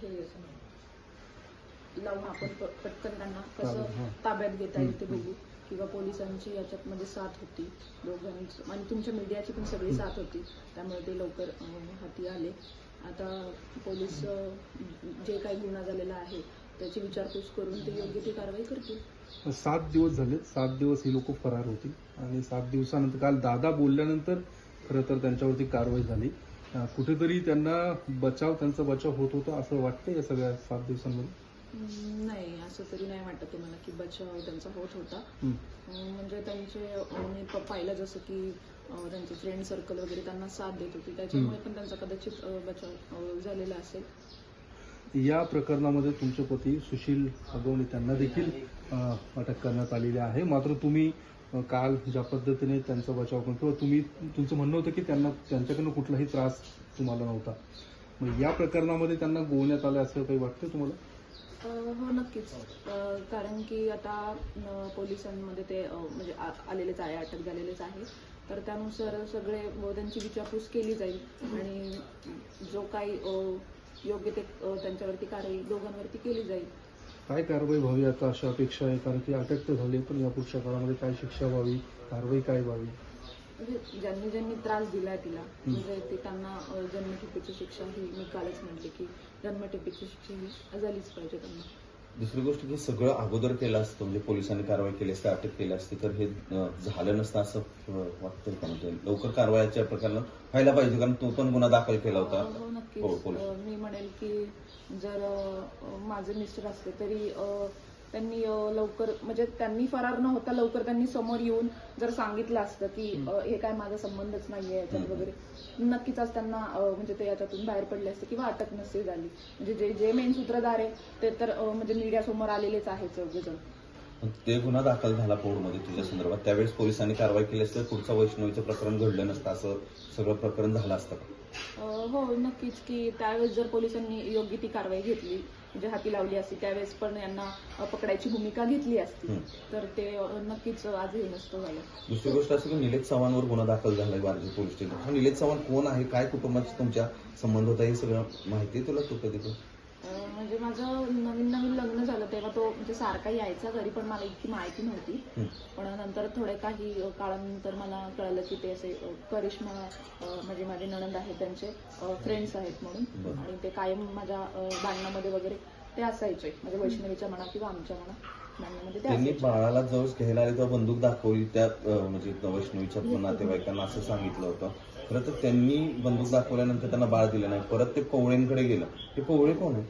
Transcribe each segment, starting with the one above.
हे लावून आपण पटकन त्यांना कसं. ताब्यात घेता येईल ते बघू. किंवा पोलिसांची याच्यात मध्ये साथ होती दोघांची. आणि तुमच्या मीडियाची पण सगळी साथ होती. त्यामुळे ते लवकर हाती आले. आता पोलीस जे काही गुन्हा झालेला आहे त्याची विचारपूस करून ते योग्य ती कारवाई करतील. सात दिवस झाले. सात दिवस ही लोक फरार होती. आणि सात दिवसानंतर काल दादा बोलल्यानंतर खरं तर त्यांच्यावरती कारवाई झाली. कुठेतरी त्यांना बचाव त्यांचा बचाव होत होता असं वाटतं या सगळ्या सात दिवसांमध्ये? नाही असं तरी नाही वाटत तुम्हाला की बचाव त्यांचा होत होता. म्हणजे त्यांचे मी पाहिलं जसं की त्यांचे फ्रेंड सर्कल वगैरे त्यांना साथ देत होती. त्याच्यामुळे पण त्यांचा कदाचित बचाव झालेला असेल. या प्रकरणामध्ये तुमचे पती सुशील अगवणे त्यांना देखील अटक करण्यात आलेली आहे. मात्र तुम्ही काल ज्या पद्धतीने त्यांचा बचाव करून किंवा तुम्ही तुमचं म्हणणं होतं की त्यांना त्यांच्याकडनं कुठलाही त्रास तुम्हाला नव्हता. मग या प्रकरणामध्ये त्यांना गोवण्यात आलं असं काही वाटतं तुम्हाला? हो नक्कीच. कारण की आता पोलिसांमध्ये ते म्हणजे आ- आलेलेच आहे अटक झालेलेच आहे. तर त्यानुसार सगळे त्यांची विचारपूस केली जाईल. आणि जो काही योग्य ते त्यांच्यावरती कारवाई दोघांवरती केली जाईल. काय कारवाई व्हावी आता अशा अपेक्षा आहे? कारण की अटक तर झाली पण या पुढच्या काळामध्ये काय शिक्षा व्हावी कारवाई काय व्हावी? म्हणजे ज्यांनी ज्यांनी त्रास दिलाय तिला म्हणजे ती त्यांना जन्मठेपेची शिक्षा ही मी कालच म्हटले की जन्मठेपेची शिक्षा ही झालीच पाहिजे त्यांना. दुसरी गोष्ट की सगळं अगोदर केलं असतं म्हणजे पोलिसांनी कारवाई केली असते अटक केली असती तर हे झालं नसतं असं अं, वाटतंय का? म्हणजे लवकर कारवायाच्या प्रकरणात व्हायला पाहिजे कारण तो पण गुन्हा दाखल केला होता. हो हो, पोलीस. अं, मी म्हणेल की जर अं, माझे मिस्टर असते तरी अं, त्यांनी लवकर म्हणजे त्यांनी फरार न होता लवकर त्यांनी समोर येऊन जर सांगितलं असतं की हे काय माझा संबंधच नाहीये याच्यात. वगैरे नक्कीच आज त्यांना म्हणजे ते याच्यातून बाहेर पडले असते किंवा अटक नसते झाली. म्हणजे जे जे मेन सूत्रधार आहे ते तर म्हणजे मीडिया समोर आलेलेच आहे चौघेजण ते गुन्हा दाखल झाला कोर्टमध्ये तुझ्या संदर्भात. त्यावेळेस पोलिसांनी कारवाई केली असती तर पुढचं वैष्णवीचं प्रकरण घडलं नसतं असं सगळं प्रकरण झालं असतं हो नक्कीच की त्यावेळेस जर पोलिसांनी योग्य ती कारवाई घेतली म्हणजे हाती लावली असती त्यावेळेस पण यांना पकडायची भूमिका घेतली असती. तर ते नक्कीच आज हे नसतं झालं. दुसरी गोष्ट असं की निलेश चव्हाणवर गुन्हा दाखल झालाय बार्जी पोलीस स्टेशन निलेश चव्हाण कोण आहे? काय कुटुंबाचे तुमच्या संबंध होता? हे सगळं माहिती आहे तुला? तू कधी म्हणजे माझं नवीन नवीन लग्न झालं तेव्हा तो म्हणजे सारखा यायचा घरी पण मला इतकी माहिती नव्हती. हं. पण नंतर थोडे काही काळानंतर मला कळलं की ते असे करिश्मा म्हणजे माझे नणंद आहेत त्यांचे फ्रेंड्स आहेत म्हणून. आणि ते कायम माझ्या भांडणामध्ये वगैरे ते असायचे. म्हणजे वैष्णवीच्या म्हणा किंवा आमच्या म्हणा त्यांनी बाळाला जवळ घ्यायला आले तेव्हा बंदूक दाखवली त्या अं, म्हणजे वैष्णवीच्या नातेवाईकांना असं सांगितलं होतं. खरं तर त्यांनी बंदूक दाखवल्यानंतर त्यांना बाळ दिलं नाही. परत ते पवळेंकडे गेलं. ते पवळे कोण आहे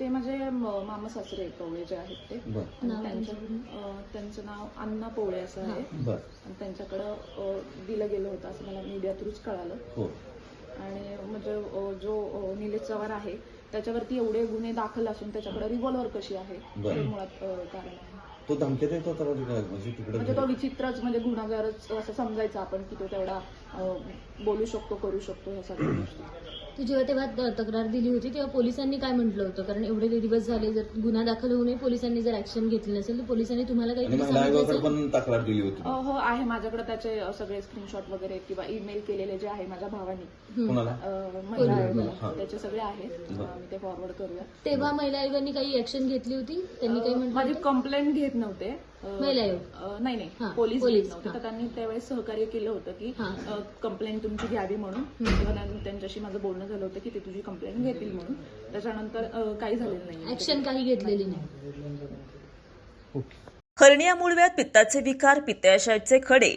ते माझे मामा सासरे कवळे जे आहेत ते. त्यांचं नाव अण्णा पोवळे असं आहे. बर. आणि त्यांच्याकडं दिलं गेलं होतं असं मला मीडिया थ्रूच कळालं. हो. आणि म्हणजे जो निलेश चव्हाण आहे त्याच्यावरती एवढे गुन्हे दाखल असून त्याच्याकडे रिव्हॉल्वर कशी आहे. हे मुळात कारण आहे. तो धमक्यात येत होता म्हणजे काय? म्हणजे म्हणजे तो विचित्रच म्हणजे गुन्हागारच असं समजायचं आपण की तो तेवढा बोलू शकतो करू शकतो ह्या सगळ्या गोष्टी. तू जेव्हा तेव्हा तक्रार दिली होती तेव्हा पोलिसांनी काय म्हटलं होतं? कारण एवढे दिवस झाले जर गुन्हा दाखल होऊ नये पोलिसांनी जर ऍक्शन घेतली नसेल तर पोलिसांनी तुम्हाला आणि काही पण तक्रार दिली होती. अं, हो आहे माझ्याकडे त्याचे अं, सगळे स्क्रीनशॉट वगैरे किंवा ईमेल केलेले जे आहे माझ्या भावाने. कोणाला? अं, महिला आयोगाला. त्याचे सगळे आहेत. ते फॉरवर्ड करूया. तेव्हा महिला आयोगाने काही ऍक्शन घेतली होती? त्यांनी काही म्हटलं माझी होतं? कंप्लेंट घेत नव्हते. महिला आयोग? अं, नाही हा, नाही पोलीस पोलीस, घेत नव्हते हा. तर त्यांनी त्यावेळेस सहकार्य केलं होतं की हा. कंप्लेंट तुमची घ्यावी म्हणून. तेव्हा त्यां- त्यांच्याशी माझं बोलणं झालं होतं की ते तुझी कंप्लेंट घेतील म्हणून. त्याच्यानंतर अं, काही झालेलं नाही. ऍक्शन काही घेतलेली नाही. ओके हर्निया मूळव्याध पित्ताचे विकार पित्ताशयाचे खडे